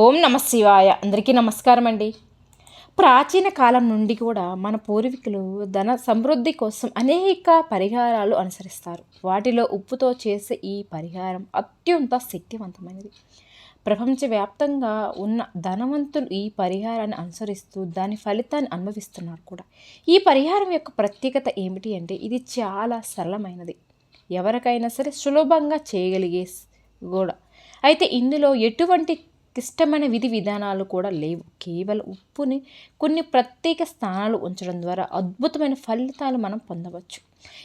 ఓం నమ శివాయ. అందరికీ నమస్కారం అండి ప్రాచీన కాలం నుండి కూడా మన పూర్వీకులు ధన సమృద్ధి కోసం అనేక పరిహారాలు అనుసరిస్తారు. వాటిలో ఉప్పుతో చేసే ఈ పరిహారం అత్యంత శక్తివంతమైనది. ప్రపంచవ్యాప్తంగా ఉన్న ధనవంతులు ఈ పరిహారాన్ని అనుసరిస్తూ దాని ఫలితాన్ని అనుభవిస్తున్నారు కూడా. ఈ పరిహారం యొక్క ప్రత్యేకత ఏమిటి అంటే ఇది చాలా సరళమైనది. ఎవరికైనా సరే సులభంగా చేయగలిగే కూడా. అయితే ఇందులో ఎటువంటి క్లిష్టమైన విధి విధానాలు కూడా లేవు. కేవలం ఉప్పుని కొన్ని ప్రత్యేక స్థానాలు ఉంచడం ద్వారా అద్భుతమైన ఫలితాలు మనం పొందవచ్చు.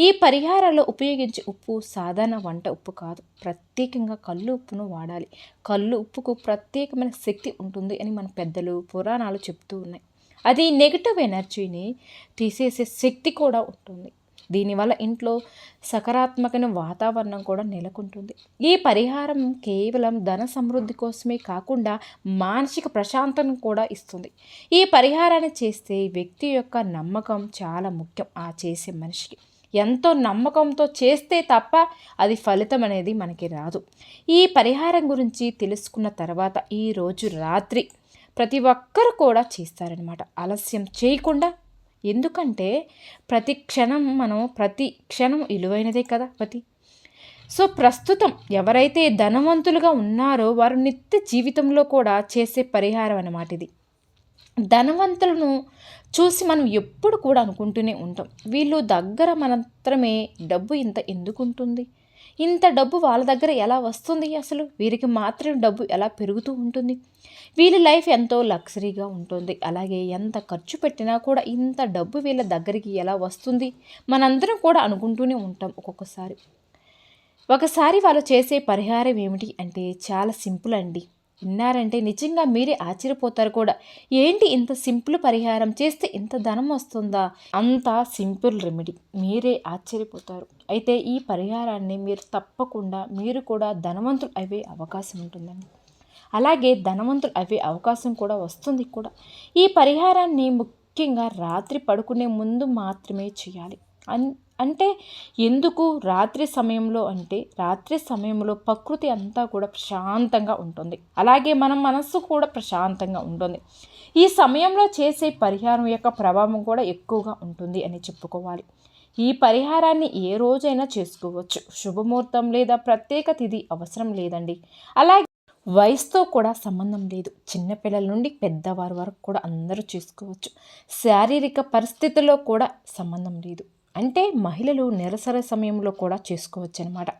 ఈ పరిహారాల్లో ఉపయోగించే ఉప్పు సాధారణ వంట ఉప్పు కాదు. ప్రత్యేకంగా కళ్ళు ఉప్పును వాడాలి. కళ్ళు ఉప్పుకు ప్రత్యేకమైన శక్తి ఉంటుంది అని మన పెద్దలు పురాణాలు చెప్తూ ఉన్నాయి. అది నెగిటివ్ ఎనర్జీని తీసేసే శక్తి కూడా ఉంటుంది. దీనివల్ల ఇంట్లో సకారాత్మకమైన వాతావరణం కూడా నెలకొంటుంది. ఈ పరిహారం కేవలం ధన సమృద్ధి కోసమే కాకుండా మానసిక ప్రశాంతను కూడా ఇస్తుంది. ఈ పరిహారాన్ని చేస్తే వ్యక్తి యొక్క నమ్మకం చాలా ముఖ్యం ఆ చేసే మనిషికి. ఎంతో నమ్మకంతో చేస్తే తప్ప అది ఫలితం అనేది మనకి రాదు. ఈ పరిహారం గురించి తెలుసుకున్న తర్వాత ఈరోజు రాత్రి ప్రతి ఒక్కరు కూడా చేస్తారనమాట ఆలస్యం చేయకుండా ఎందుకంటే ప్రతి క్షణం మనం ప్రతి క్షణం విలువైనదే కదా ప్రతి సో ప్రస్తుతం ఎవరైతే ధనవంతులుగా ఉన్నారో వారు నిత్య జీవితంలో కూడా చేసే పరిహారం అన్నమాట ఇది. ధనవంతులను చూసి మనం ఎప్పుడు కూడా అనుకుంటూనే ఉంటాం. వీళ్ళు దగ్గర మాత్రమే డబ్బు ఇంత ఎందుకు ఉంటుంది ఇంత డబ్బు వాళ్ళ దగ్గర ఎలా వస్తుంది అసలు? వీరికి మాత్రం డబ్బు ఎలా పెరుగుతూ ఉంటుంది? వీళ్ళ లైఫ్ ఎంతో లగ్జరీగా ఉంటుంది. అలాగే ఎంత ఖర్చు పెట్టినా కూడా ఇంత డబ్బు వీళ్ళ దగ్గరికి ఎలా వస్తుంది? మనందరం కూడా అనుకుంటూనే ఉంటాం ఒక్కొక్కసారి. ఒకసారి వాళ్ళు చేసే పరిహారం ఏమిటి అంటే చాలా సింపుల్ అండి. విన్నారంటే నిజంగా మీరే ఆశ్చర్యపోతారు కూడా. ఏంటి ఇంత సింపుల్ పరిహారం? చేస్తే ఇంత ధనం వస్తుందా? అంత సింపుల్ రెమెడీ. మీరే ఆశ్చర్యపోతారు. అయితే ఈ పరిహారాన్ని మీరు తప్పకుండా మీరు కూడా ధనవంతులు అయ్యే అవకాశం ఉంటుందండి. అలాగే ధనవంతులు అయ్యే అవకాశం కూడా వస్తుంది కూడా. ఈ పరిహారాన్ని ముఖ్యంగా రాత్రి పడుకునే ముందు మాత్రమే చేయాలి. అన్ అంటే ఎందుకు రాత్రి సమయంలో అంటే రాత్రి సమయంలో ప్రకృతి అంతా కూడా ప్రశాంతంగా ఉంటుంది. అలాగే మన మనస్సు కూడా ప్రశాంతంగా ఉంటుంది. ఈ సమయంలో చేసే పరిహారం యొక్క ప్రభావం కూడా ఎక్కువగా ఉంటుంది అని చెప్పుకోవాలి. ఈ పరిహారాన్ని ఏ రోజైనా చేసుకోవచ్చు. శుభముహూర్తం లేదా ప్రత్యేక తిథి అవసరం లేదండి. అలాగే వయసుతో కూడా సంబంధం లేదు. చిన్నపిల్లల నుండి పెద్దవారి వరకు కూడా అందరూ చేసుకోవచ్చు. శారీరక పరిస్థితుల్లో కూడా సంబంధం లేదు. అంటే మహిళలు నిరసన సమయంలో కూడా చేసుకోవచ్చు అనమాట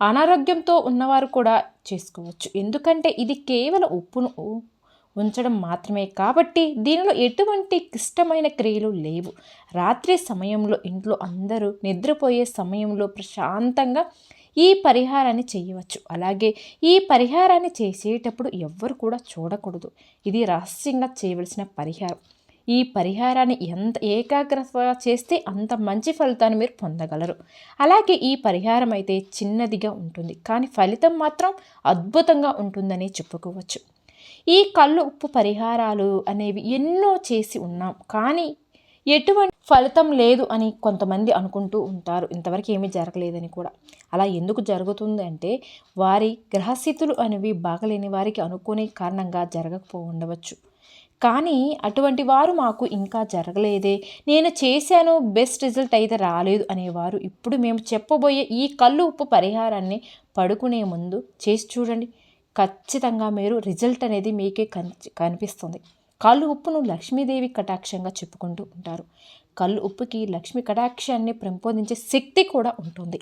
అనారోగ్యంతో ఉన్నవారు కూడా చేసుకోవచ్చు. ఎందుకంటే ఇది కేవలం ఉప్పును ఉంచడం మాత్రమే కాబట్టి దీనిలో ఎటువంటి క్లిష్టమైన క్రియలు లేవు. రాత్రి సమయంలో ఇంట్లో అందరూ నిద్రపోయే సమయంలో ప్రశాంతంగా ఈ పరిహారాన్ని చేయవచ్చు. అలాగే ఈ పరిహారాన్ని చేసేటప్పుడు ఎవ్వరు కూడా చూడకూడదు. ఇది రహస్యంగా చేయవలసిన పరిహారం. ఈ పరిహారాన్ని ఎంత ఏకాగ్రతగా చేస్తే అంత మంచి ఫలితాన్ని మీరు పొందగలరు. అలాగే ఈ పరిహారం అయితే చిన్నదిగా ఉంటుంది. కానీ ఫలితం మాత్రం అద్భుతంగా ఉంటుందని చెప్పుకోవచ్చు. ఈ కళ్ళు ఉప్పు పరిహారాలు అనేవి ఎన్నో చేసి ఉన్నాం. కానీ ఎటువంటి ఫలితం లేదు అని కొంతమంది అనుకుంటూ ఉంటారు. ఇంతవరకు ఏమీ జరగలేదని కూడా. అలా ఎందుకు జరుగుతుంది అంటే వారి గ్రహస్థితులు అనేవి బాగలేని వారికి అనుకునే కారణంగా జరగకపో ఉండవచ్చు. కానీ అటువంటి వారు మాకు ఇంకా జరగలేదే. నేను చేశాను బెస్ట్ రిజల్ట్ అయితే రాలేదు అనేవారు. ఇప్పుడు మేము చెప్పబోయే ఈ కళ్ళు ఉప్పు పరిహారాన్ని పడుకునే ముందు చేసి చూడండి. ఖచ్చితంగా మీరు రిజల్ట్ అనేది మీకే కనిపిస్తుంది. కళ్ళు ఉప్పును లక్ష్మీదేవి కటాక్షంగా చెప్పుకుంటూ ఉంటారు. కళ్ళు ఉప్పుకి లక్ష్మీ కటాక్షాన్ని పెంపొందించే శక్తి కూడా ఉంటుంది.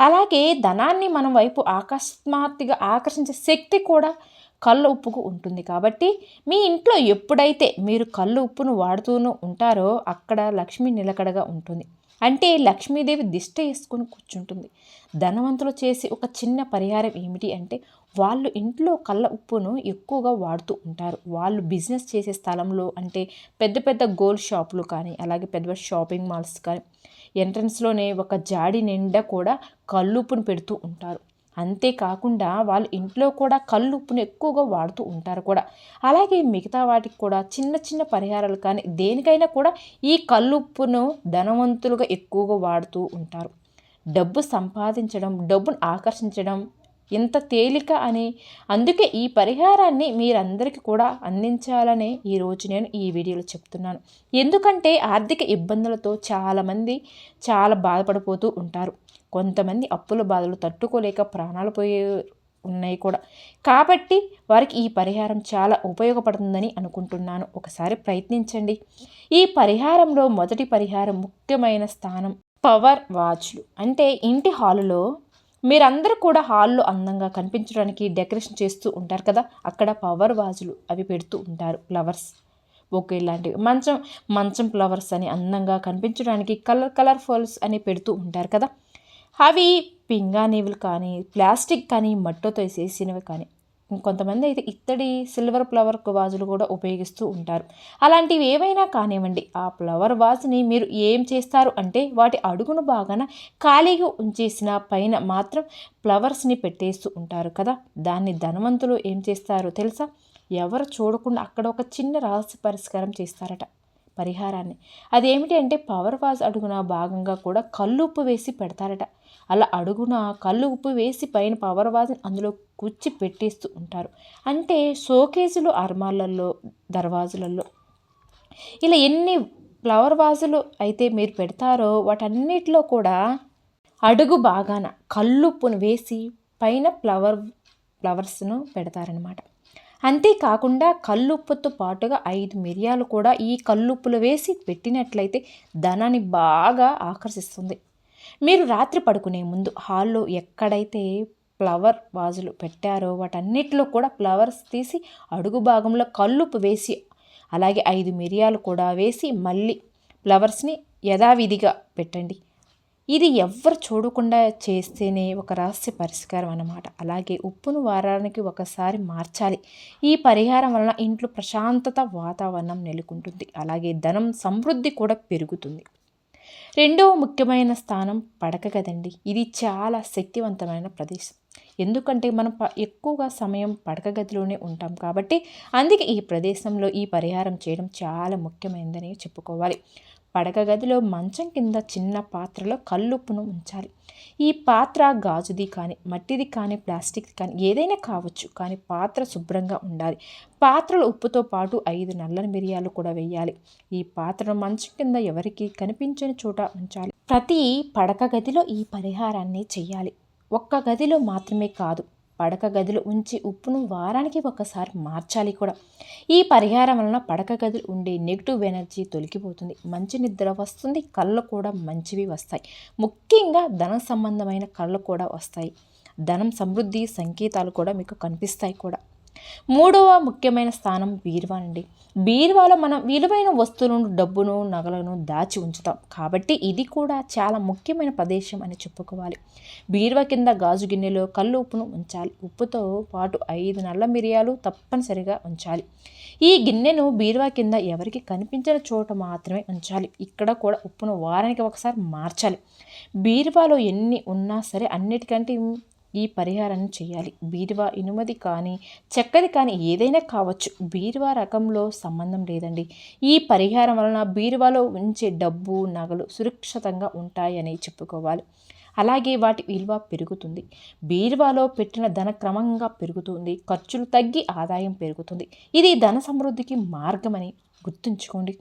అలాగే ధనాన్ని మనం వైపు ఆకస్మాత్తుగా ఆకర్షించే శక్తి కూడా కళ్ళు ఉప్పుకు ఉంటుంది కాబట్టి మీ ఇంట్లో ఎప్పుడైతే మీరు కళ్ళు ఉప్పును వాడుతూనూ ఉంటారో అక్కడ లక్ష్మి నిలకడగా ఉంటుంది. అంటే లక్ష్మీదేవి దిష్ట వేసుకొని కూర్చుంటుంది. ధనవంతులు చేసి ఒక చిన్న పరిహారం ఏమిటి అంటే వాళ్ళు ఇంట్లో కళ్ళ ఉప్పును ఎక్కువగా వాడుతూ ఉంటారు. వాళ్ళు బిజినెస్ చేసే స్థలంలో అంటే పెద్ద పెద్ద గోల్డ్ షాపులు కానీ అలాగే పెద్ద షాపింగ్ మాల్స్ కానీ ఎంట్రన్స్లోనే ఒక జాడి నిండా కూడా కళ్ళుప్పును పెడుతూ ఉంటారు. అంతేకాకుండా వాళ్ళు ఇంట్లో కూడా కళ్ళు ఉప్పును ఎక్కువగా వాడుతూ ఉంటారు కూడా. అలాగే మిగతా వాటికి కూడా చిన్న చిన్న పరిహారాలు కానీ దేనికైనా కూడా ఈ కళ్ళు ఉప్పును ధనవంతులుగా ఎక్కువగా వాడుతూ ఉంటారు. డబ్బు సంపాదించడం డబ్బును ఆకర్షించడం ఇంత తేలిక అని అందుకే ఈ పరిహారాన్ని మీరందరికీ కూడా అందించాలనే ఈరోజు నేను ఈ వీడియోలో చెప్తున్నాను. ఎందుకంటే ఆర్థిక ఇబ్బందులతో చాలామంది చాలా బాధపడిపోతూ ఉంటారు. కొంతమంది అప్పుల బాధలు తట్టుకోలేక ప్రాణాలు పోయే ఉన్నాయి కూడా. కాబట్టి వారికి ఈ పరిహారం చాలా ఉపయోగపడుతుందని అనుకుంటున్నాను. ఒకసారి ప్రయత్నించండి. ఈ పరిహారంలో మొదటి పరిహారం ముఖ్యమైన స్థానం పవర్ వాచ్లు. అంటే ఇంటి హాలులో మీరందరూ కూడా హాల్లో అందంగా కనిపించడానికి డెకరేషన్ చేస్తూ ఉంటారు కదా. అక్కడ పవర్ వాజులు అవి పెడుతూ ఉంటారు ఫ్లవర్స్. బొకే లాంటివి మంచం మంచం ఫ్లవర్స్ అని అందంగా కనిపించడానికి కలర్ కలర్ఫుల్స్ అని పెడుతూ ఉంటారు కదా. అవి పింగాణీవులు కానీ ప్లాస్టిక్ కానీ మట్టితో చేసినవి కానీ ఇంకొంతమంది అయితే ఇత్తడి సిల్వర్ ఫ్లవర్ వాజులు కూడా ఉపయోగిస్తూ ఉంటారు. అలాంటివి ఏవైనా కానివ్వండి ఆ ఫ్లవర్ వాజ్ని మీరు ఏం చేస్తారు అంటే వాటి అడుగును బాగాన ఖాళీగా ఉంచేసిన పైన మాత్రం ఫ్లవర్స్ని పెట్టేస్తూ ఉంటారు కదా. దాన్ని ధనవంతులు ఏం చేస్తారు తెలుసా? ఎవరు చూడకుండా అక్కడ ఒక చిన్న రహస్య పరిష్కారం చేస్తారట పరిహారాన్ని. అదేమిటి అంటే పవర్ వాజ్ అడుగున భాగంగా కూడా కల్లుప్పు వేసి పెడతారట. అలా అడుగున కళ్ళు ఉప్పు వేసి పైన పవర్ వాజ్ని అందులో కూర్చి పెట్టేస్తూ ఉంటారు. అంటే షోకేజులు అర్మాలల్లో దర్వాజులలో. ఇలా ఎన్ని ఫ్లవర్ వాజులు అయితే మీరు పెడతారో వాటన్నిటిలో కూడా అడుగు బాగాన కల్లుప్పును వేసి పైన ఫ్లవర్ ఫ్లవర్స్ను పెడతారనమాట అంతేకాకుండా కల్లుప్పుతో పాటుగా ఐదు మిరియాలు కూడా ఈ కల్లుప్పులు వేసి పెట్టినట్లయితే ధనాన్ని బాగా ఆకర్షిస్తుంది. మీరు రాత్రి పడుకునే ముందు హాల్లో ఎక్కడైతే ఫ్లవర్ వాజులు పెట్టారో వాటన్నిటిలో కూడా ఫ్లవర్స్ తీసి అడుగు భాగంలో కల్లుపు వేసి అలాగే ఐదు మిరియాలు కూడా వేసి మళ్ళీ ఫ్లవర్స్ని యథావిధిగా పెట్టండి. ఇది ఎవ్వరు చూడకుండా చేస్తేనే ఒక రహస్య పరిష్కారం అన్నమాట. అలాగే ఉప్పును వారానికి ఒకసారి మార్చాలి. ఈ పరిహారం వలన ఇంట్లో ప్రశాంతత వాతావరణం నెలకొంటుంది. అలాగే ధనం సమృద్ధి కూడా పెరుగుతుంది. రెండవ ముఖ్యమైన స్థానం పడక కదండి. ఇది చాలా శక్తివంతమైన ప్రదేశం. ఎందుకంటే మనం ఎక్కువగా సమయం పడక గదిలోనే ఉంటాం కాబట్టి అందుకే ఈ ప్రదేశంలో ఈ పరిహారం చేయడం చాలా ముఖ్యమైనదని చెప్పుకోవాలి. పడక గదిలో మంచం కింద చిన్న పాత్రలో కల్లుప్పును ఉంచాలి. ఈ పాత్ర గాజుది కానీ మట్టిది కానీ ప్లాస్టిక్ కానీ ఏదైనా కావచ్చు కానీ పాత్ర శుభ్రంగా ఉండాలి. పాత్రలు ఉప్పుతో పాటు ఐదు నల్లని మిరియాలు కూడా వేయాలి. ఈ పాత్రను మంచం కింద ఎవరికి కనిపించని చోట ఉంచాలి. ప్రతి పడక గదిలో ఈ పరిహారాన్ని చేయాలి ఒక్క గదిలో మాత్రమే కాదు పడక గదులు ఉంచి ఉప్పును వారానికి ఒకసారి మార్చాలి కూడా. ఈ పరిహారం వలన పడక గదులు ఉండే నెగిటివ్ ఎనర్జీ తొలగిపోతుంది. మంచి నిద్ర వస్తుంది. కళ్ళు కూడా మంచివి వస్తాయి. ముఖ్యంగా ధన సంబంధమైన కళ్ళు కూడా వస్తాయి. ధనం సమృద్ధి సంకేతాలు కూడా మీకు కనిపిస్తాయి కూడా. మూడవ ముఖ్యమైన స్థానం బీరువా అండి. బీరువాలో మనం విలువైన వస్తువులను డబ్బును నగలను దాచి ఉంచుతాం. కాబట్టి ఇది కూడా చాలా ముఖ్యమైన ప్రదేశం అని చెప్పుకోవాలి. బీరువా కింద గాజు గిన్నెలో కళ్ళు ఉప్పును ఉంచాలి. ఉప్పుతో పాటు ఐదు నల్ల మిరియాలు తప్పనిసరిగా ఉంచాలి. ఈ గిన్నెను బీరువా కింద ఎవరికి కనిపించిన చోట మాత్రమే ఉంచాలి. ఇక్కడ కూడా ఉప్పును వారానికి ఒకసారి మార్చాలి. బీరువాలో ఎన్ని ఉన్నా సరే అన్నిటికంటే ఈ పరిహారాన్ని చేయాలి. బీరువా ఇనుమది కానీ చెక్కది కానీ ఏదైనా కావచ్చు. బీరువా రకంలో సంబంధం లేదండి. ఈ పరిహారం వలన బీరువాలో ఉంచే డబ్బు నగలు సురక్షితంగా ఉంటాయని చెప్పుకోవాలి. అలాగే వాటి విలువ పెరుగుతుంది. బీరువాలో పెట్టిన ధన క్రమంగా పెరుగుతుంది. ఖర్చులు తగ్గి ఆదాయం పెరుగుతుంది. ఇది ధన సమృద్ధికి మార్గమని గుర్తుంచుకోండి.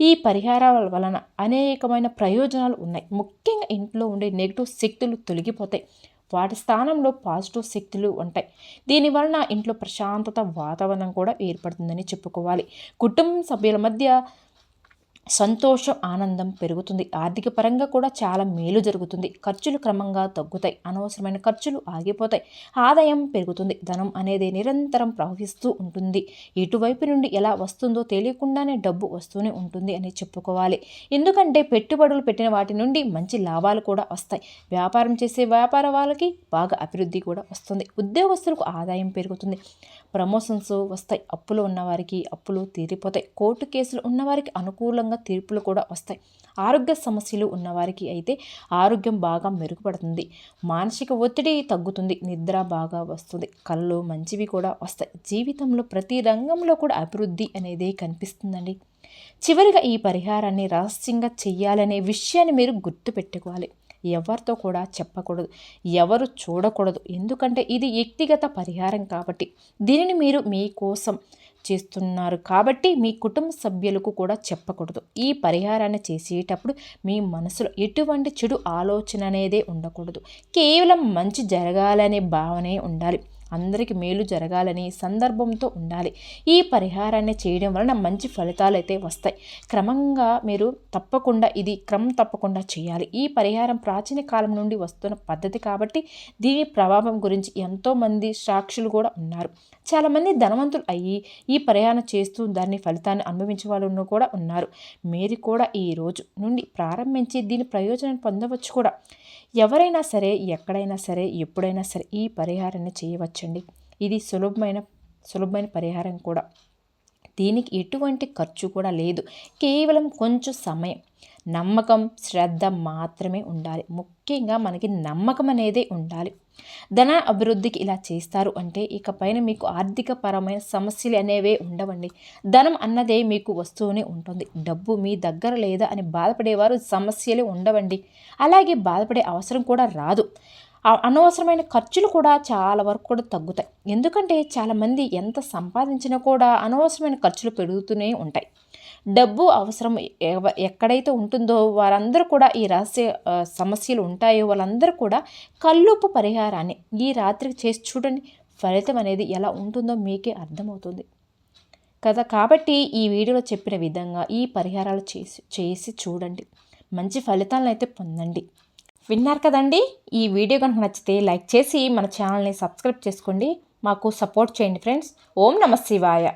ఈ పరిహారాల వలన అనేకమైన ప్రయోజనాలు ఉన్నాయి. ముఖ్యంగా ఇంట్లో ఉండే నెగిటివ్ శక్తులు తొలగిపోతాయి. వాటి స్థానంలో పాజిటివ్ శక్తులు ఉంటాయి. దీనివలన ఇంట్లో ప్రశాంతత వాతావరణం కూడా ఏర్పడుతుందని చెప్పుకోవాలి. కుటుంబ సభ్యుల మధ్య సంతోషం ఆనందం పెరుగుతుంది. ఆర్థిక పరంగా కూడా చాలా మేలు జరుగుతుంది. ఖర్చులు క్రమంగా తగ్గుతాయి. అనవసరమైన ఖర్చులు ఆగిపోతాయి. ఆదాయం పెరుగుతుంది. ధనం అనేది నిరంతరం ప్రవహిస్తూ ఉంటుంది. ఎటువైపు నుండి ఎలా వస్తుందో తెలియకుండానే డబ్బు వస్తూనే ఉంటుంది అని చెప్పుకోవాలి. ఎందుకంటే పెట్టుబడులు పెట్టిన వాటి నుండి మంచి లాభాలు కూడా వస్తాయి. వ్యాపారం చేసే వ్యాపార వాళ్ళకి బాగా అభివృద్ధి కూడా వస్తుంది. ఉద్యోగస్తులకు ఆదాయం పెరుగుతుంది. ప్రమోషన్స్ వస్తాయి అప్పులు ఉన్నవారికి అప్పులు తీరిపోతాయి. కోర్టు కేసులు ఉన్నవారికి అనుకూలంగా తీర్పులు కూడా వస్తాయి. ఆరోగ్య సమస్యలు ఉన్నవారికి అయితే ఆరోగ్యం బాగా మెరుగుపడుతుంది. మానసిక ఒత్తిడి తగ్గుతుంది నిద్ర బాగా వస్తుంది కళ్ళు మంచివి కూడా వస్తాయి. జీవితంలో ప్రతి రంగంలో కూడా అభివృద్ధి అనేది కనిపిస్తుందండి. చివరిగా ఈ పరిహారాన్ని రహస్యంగా చెయ్యాలనే విషయాన్ని మీరు గుర్తుపెట్టుకోవాలి. ఎవరితో కూడా చెప్పకూడదు ఎవరు చూడకూడదు. ఎందుకంటే ఇది వ్యక్తిగత పరిహారం కాబట్టి. దీనిని మీరు మీకోసం చేస్తున్నారు కాబట్టి మీ కుటుంబ సభ్యులకు కూడా చెప్పకూడదు. ఈ పరిహారాన్ని చేసేటప్పుడు మీ మనసులో ఎటువంటి చెడు ఆలోచన అనేదే ఉండకూడదు. కేవలం మంచి జరగాలనే భావనే ఉండాలి. అందరికి మేలు జరగాలని సందర్భంతో ఉండాలి. ఈ పరిహారాన్ని చేయడం వలన మంచి ఫలితాలు అయితే వస్తాయి. క్రమంగా మీరు తప్పకుండా ఇది క్రమం తప్పకుండా చేయాలి. ఈ పరిహారం ప్రాచీన కాలం నుండి వస్తున్న పద్ధతి కాబట్టి దీని ప్రభావం గురించి ఎంతోమంది సాక్షులు కూడా ఉన్నారు. చాలామంది ధనవంతులు అయ్యి ఈ పరిహారం చేస్తూ దాని ఫలితాన్ని అనుభవించే వాళ్ళు కూడా ఉన్నారు. మీరు కూడా ఈ రోజు నుండి ప్రారంభించి దీని ప్రయోజనం పొందవచ్చు కూడా. ఎవరైనా సరే ఎక్కడైనా సరే ఎప్పుడైనా సరే ఈ పరిహారాన్ని చేయవచ్చండి. ఇది సులభమైన సులభమైన పరిహారం కూడా. దీనికి ఎటువంటి ఖర్చు కూడా లేదు. కేవలం కొంచెం సమయం నమ్మకం శ్రద్ధ మాత్రమే ఉండాలి. ముఖ్యంగా మనకి నమ్మకం అనేది ఉండాలి. ధన అభివృద్ధికి ఇలా చేస్తారు అంటే ఇకపైన మీకు ఆర్థిక పరమైన సమస్యలు అనేవే ఉండవండి. ధనం అన్నదే మీకు వస్తూనే ఉంటుంది. డబ్బు మీ దగ్గర లేదా అని బాధపడేవారు సమస్యలు ఉండవండి. అలాగే బాధపడే అవసరం కూడా రాదు. అనవసరమైన ఖర్చులు కూడా చాలా వరకు కూడా తగ్గుతాయి. ఎందుకంటే చాలామంది ఎంత సంపాదించినా కూడా అనవసరమైన ఖర్చులు పెరుగుతూనే ఉంటాయి. డబ్బు అవసరం ఎక్కడైతే ఉంటుందో వారందరూ కూడా ఈ రహస్య సమస్యలు ఉంటాయో వాళ్ళందరూ కూడా కల్లుపు పరిహారాన్ని ఈ రాత్రికి చేసి చూడండి. ఫలితం అనేది ఎలా ఉంటుందో మీకే అర్థమవుతుంది. కదా కాబట్టి ఈ వీడియోలో చెప్పిన విధంగా ఈ పరిహారాలు చేసి చేసి చూడండి. మంచి ఫలితాలను అయితే పొందండి. విన్నారు కదండి? ఈ వీడియో కనుక నచ్చితే లైక్ చేసి మన ఛానల్ని సబ్స్క్రైబ్ చేసుకోండి. మాకు సపోర్ట్ చేయండి ఫ్రెండ్స్. ఓం నమ శివాయ.